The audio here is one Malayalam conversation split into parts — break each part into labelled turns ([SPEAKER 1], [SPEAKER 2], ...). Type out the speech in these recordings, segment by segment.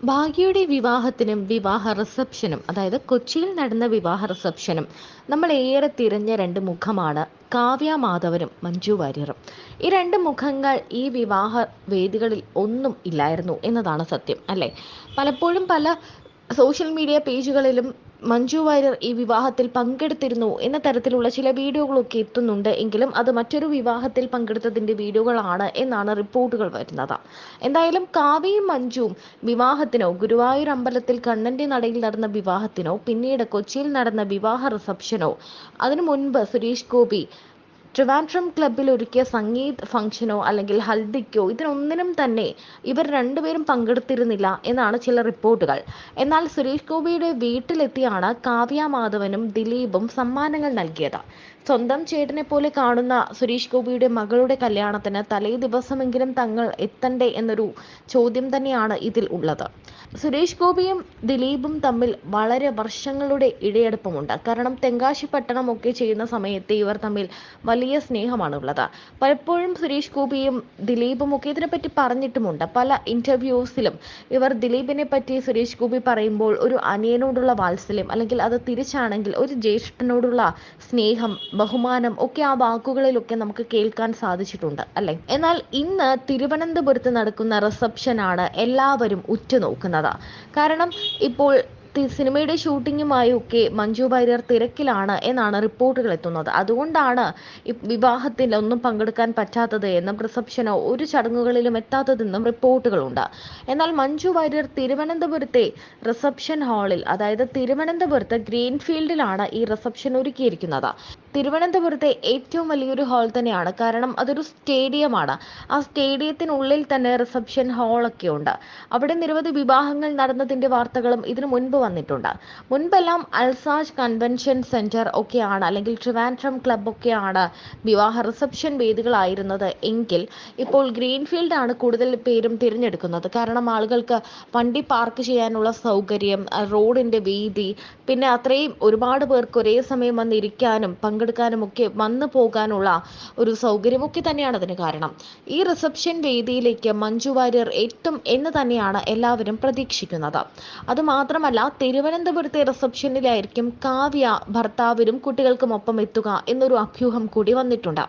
[SPEAKER 1] ഭാഗ്യയുടെ വിവാഹത്തിനും വിവാഹ റിസപ്ഷനും അതായത് കൊച്ചിയിൽ നടന്ന വിവാഹ റിസപ്ഷനും നമ്മൾ ഏറെ തിരഞ്ഞ രണ്ട് മുഖമാണ് കാവ്യ മാധവനും മഞ്ജു വാര്യറും ഈ രണ്ട് മുഖങ്ങൾ ഈ വിവാഹ വേദികളിൽ ഒന്നും ഇല്ലായിരുന്നു എന്നതാണ് സത്യം അല്ലേ? പലപ്പോഴും പല സോഷ്യൽ മീഡിയ പേജുകളിലും മഞ്ജു വാര്യർ ഈ വിവാഹത്തിൽ പങ്കെടുത്തിരുന്നു എന്ന തരത്തിലുള്ള ചില വീഡിയോകളൊക്കെ എത്തുന്നുണ്ട്. എങ്കിലും അത് മറ്റൊരു വിവാഹത്തിൽ പങ്കെടുത്തതിന്റെ വീഡിയോകളാണ് എന്നാണ് റിപ്പോർട്ടുകൾ വരുന്നത്. എന്തായാലും കാവ്യയും മഞ്ജുവും വിവാഹത്തിനോ ഗുരുവായൂർ അമ്പലത്തിൽ കണ്ണന്റെ നടയിൽ നടന്ന വിവാഹത്തിനോ പിന്നീട് കൊച്ചിയിൽ നടന്ന വിവാഹ റിസപ്ഷനോ അതിനു മുൻപ് സുരേഷ് ഗോപി ട്രിവാൻഡ്രം ക്ലബിൽ ഒരുക്കിയ സംഗീത് ഫംഗ്ഷനോ അല്ലെങ്കിൽ ഹൽദിക്കോ ഇതിനൊന്നിനും തന്നെ ഇവർ രണ്ടുപേരും പങ്കെടുത്തിരുന്നില്ല എന്നാണ് ചില റിപ്പോർട്ടുകൾ. എന്നാൽ സുരേഷ് ഗോപിയുടെ വീട്ടിലെത്തിയാണ് കാവ്യ മാധവനും ദിലീപും സമ്മാനങ്ങൾ നൽകിയത്. സ്വന്തം ചേട്ടനെ പോലെ കാണുന്ന സുരേഷ് ഗോപിയുടെ മകളുടെ കല്യാണത്തിന് തലേ ദിവസമെങ്കിലും തങ്ങൾ എത്തണ്ടേ എന്നൊരു ചോദ്യം തന്നെയാണ് ഇതിൽ ഉള്ളത്. സുരേഷ് ഗോപിയും ദിലീപും തമ്മിൽ വളരെ വർഷങ്ങളുടെ ഇടയടുപ്പമുണ്ട്. കാരണം തെങ്കാശി പട്ടണം ഒക്കെ ചെയ്യുന്ന സമയത്ത് ഇവർ തമ്മിൽ വലിയ സ്നേഹമാണ് ഉള്ളത് പലപ്പോഴും സുരേഷ് ഗോപിയും ദിലീപും ഒക്കെ ഇതിനെപ്പറ്റി പറഞ്ഞിട്ടുമുണ്ട്. പല ഇന്റർവ്യൂസിലും ഇവർ ദിലീപിനെ പറ്റി സുരേഷ് ഗോപി പറയുമ്പോൾ ഒരു അനിയനോടുള്ള വാത്സല്യം അല്ലെങ്കിൽ അത് തിരിച്ചാണെങ്കിൽ ഒരു ജ്യേഷ്ഠനോടുള്ള സ്നേഹം ബഹുമാനം ഒക്കെ ആ വാക്കുകളിലൊക്കെ നമുക്ക് കേൾക്കാൻ സാധിച്ചിട്ടുണ്ട് അല്ലെ? എന്നാൽ ഇന്ന് തിരുവനന്തപുരത്ത് നടക്കുന്ന റിസപ്ഷനാണ് എല്ലാവരും ഉറ്റുനോക്കുന്നത്. കാരണം ഇപ്പോൾ സിനിമയുടെ ഷൂട്ടിങ്ങുമായി ഒക്കെ മഞ്ജു വാര്യർ തിരക്കിലാണ് എന്നാണ് റിപ്പോർട്ടുകൾ എത്തുന്നത്. അതുകൊണ്ടാണ് വിവാഹത്തിൽ ഒന്നും പങ്കെടുക്കാൻ പറ്റാത്തത് എന്നും റിസപ്ഷനോ ഒരു ചടങ്ങുകളിലും എത്താത്തതെന്നും റിപ്പോർട്ടുകളുണ്ട്. എന്നാൽ മഞ്ജു വാര്യർ തിരുവനന്തപുരത്തെ റിസപ്ഷൻ ഹാളിൽ അതായത് തിരുവനന്തപുരത്ത് ഗ്രീൻഫീൽഡിലാണ് ഈ റിസപ്ഷൻ ഒരുക്കിയിരിക്കുന്നത്. തിരുവനന്തപുരത്തെ ഏറ്റവും വലിയൊരു ഹാൾ തന്നെയാണ്. കാരണം അതൊരു സ്റ്റേഡിയമാണ്. ആ സ്റ്റേഡിയത്തിനുള്ളിൽ തന്നെ റിസപ്ഷൻ ഹാളൊക്കെ ഉണ്ട്. അവിടെ നിരവധി വിവാഹങ്ങൾ നടന്നതിന്റെ വാർത്തകളും ഇതിനു മുൻപ് വന്നിട്ടുണ്ട്. മുൻപെല്ലാം അൽസാജ് കൺവെൻഷൻ സെന്റർ ഒക്കെയാണ് അല്ലെങ്കിൽ ട്രിവാൻഡ്രം ക്ലബ് ഒക്കെയാണ് വിവാഹ റിസപ്ഷൻ വേദികളായിരുന്നത് എങ്കിൽ ഇപ്പോൾ ഗ്രീൻഫീൽഡ് ആണ് കൂടുതൽ പേരും തിരഞ്ഞെടുക്കുന്നത്. കാരണം ആളുകൾക്ക് വണ്ടി പാർക്ക് ചെയ്യാനുള്ള സൗകര്യം റോഡിന്റെ വീതി പിന്നെ അത്രയും ഒരുപാട് പേർക്ക് ഒരേ സമയം വന്ന് ഇരിക്കാനും പങ്കെടുക്കാനും ഒക്കെ വന്നു പോകാനുള്ള ഒരു സൗകര്യമൊക്കെ തന്നെയാണ് അതിന് കാരണം. ഈ റിസപ്ഷൻ വേദിയിലേക്ക് മഞ്ജു വാര്യർ എത്തും എന്ന് തന്നെയാണ് എല്ലാവരും പ്രതീക്ഷിക്കുന്നത്. അതുമാത്രമല്ല തിരുവനന്തപുരത്തെ റിസപ്ഷനിലായിരിക്കും കാവ്യ ഭർത്താവിനും കുട്ടികൾക്കും ഒപ്പം എത്തുക എന്നൊരു അഭ്യൂഹം കൂടി വന്നിട്ടുണ്ട്.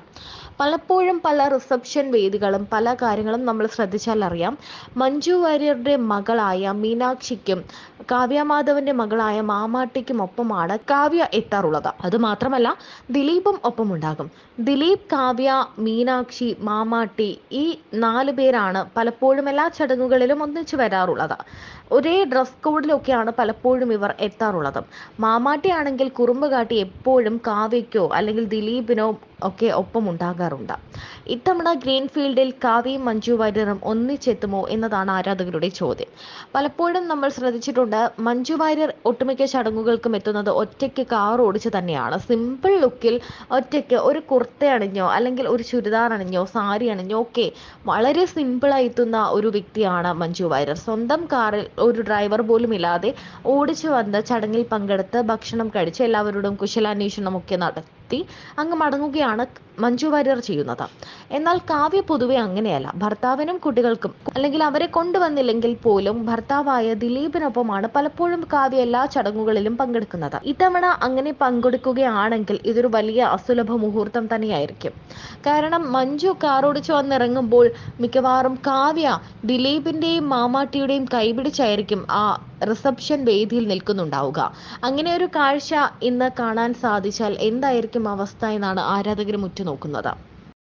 [SPEAKER 1] പലപ്പോഴും പല റിസപ്ഷൻ വേദികളും പല കാര്യങ്ങളും നമ്മൾ ശ്രദ്ധിച്ചാൽ അറിയാം മഞ്ജു വാര്യരുടെ മകളായ മീനാക്ഷിക്കും കാവ്യ മാധവന്റെ മകളായ മാമാട്ടിക്കും ഒപ്പമാണ് കാവ്യ എത്താറുള്ളത്. അത് മാത്രമല്ല ദിലീപും ഒപ്പമുണ്ടാകും. ദിലീപ് കാവ്യ മീനാക്ഷി മാമാട്ടി ഈ നാല് പേരാണ് പലപ്പോഴും എല്ലാ ചടങ്ങുകളിലും ഒന്നിച്ചു വരാറുള്ളത്. ഒരേ ഡ്രസ് കോഡിലൊക്കെയാണ് പലപ്പോഴും ഇവർ എത്താറുള്ളത്. മാമാട്ടി ആണെങ്കിൽ കുറുമ്പ് കാട്ടി എപ്പോഴും കാവ്യയ്ക്കോ അല്ലെങ്കിൽ ദിലീപിനോ ഒക്കെ ഒപ്പം ഉണ്ടാകാറുണ്ട് ഇത്തവണ ഗ്രീൻഫീൽഡിൽ കാവ്യയും മഞ്ജു വാര്യറും ഒന്നിച്ചെത്തുമോ എന്നതാണ് ആരാധകരുടെ ചോദ്യം. പലപ്പോഴും നമ്മൾ ശ്രദ്ധിച്ചിട്ടുണ്ട് മഞ്ജു വാര്യർ ഒട്ടുമിക്ക ചടങ്ങുകൾക്കും എത്തുന്നത് ഒറ്റയ്ക്ക് കാർ ഓടിച്ച് തന്നെയാണ്. സിമ്പിൾ ലുക്കിൽ ഒറ്റയ്ക്ക് ഒരു കുർത്ത അണിഞ്ഞോ അല്ലെങ്കിൽ ഒരു ചുരിദാർ അണിഞ്ഞോ സാരി അണിഞ്ഞോ ഒക്കെ വളരെ സിമ്പിളായി എത്തുന്ന ഒരു വ്യക്തിയാണ് മഞ്ജു വാര്യർ. സ്വന്തം കാറിൽ ഒരു ഡ്രൈവർ പോലും ഇല്ലാതെ ഓടിച്ചു വന്ന് ചടങ്ങിൽ പങ്കെടുത്ത് ഭക്ഷണം കഴിച്ച് എല്ലാവരോടും കുശലാന്വേഷണം ഒക്കെ നടത്തി അങ്ങ് മടങ്ങുകയാണ് മഞ്ജു വാര്യർ ചെയ്യുന്നത്. എന്നാൽ കാവ്യ പൊതുവെ അങ്ങനെയല്ല. ഭർത്താവിനും കുട്ടികൾക്കും അല്ലെങ്കിൽ അവരെ കൊണ്ടുവന്നില്ലെങ്കിൽ പോലും ഭർത്താവായ ദിലീപിനൊപ്പമാണ് പലപ്പോഴും കാവ്യ എല്ലാ ചടങ്ങുകളിലും പങ്കെടുക്കുന്നത്. ഇത്തവണ അങ്ങനെ പങ്കെടുക്കുകയാണെങ്കിൽ ഇതൊരു വലിയ അസുലഭ മുഹൂർത്തം തന്നെയായിരിക്കും. കാരണം മഞ്ജു കാറോടിച്ചു വന്നിറങ്ങുമ്പോൾ മിക്കവാറും കാവ്യ ദിലീപിന്റെയും മാമാട്ടിയുടെയും കൈപിടിച്ചായിരിക്കും ആ റിസപ്ഷൻ വേദിയിൽ നിൽക്കുന്നുണ്ടാവുക. അങ്ങനെ ഒരു കാഴ്ച ഇന്ന് കാണാൻ സാധിച്ചാൽ എന്തായിരിക്കും അവസ്ഥ എന്നാണ് ആരാധകരും ഉറ്റുനോക്കുന്നത്.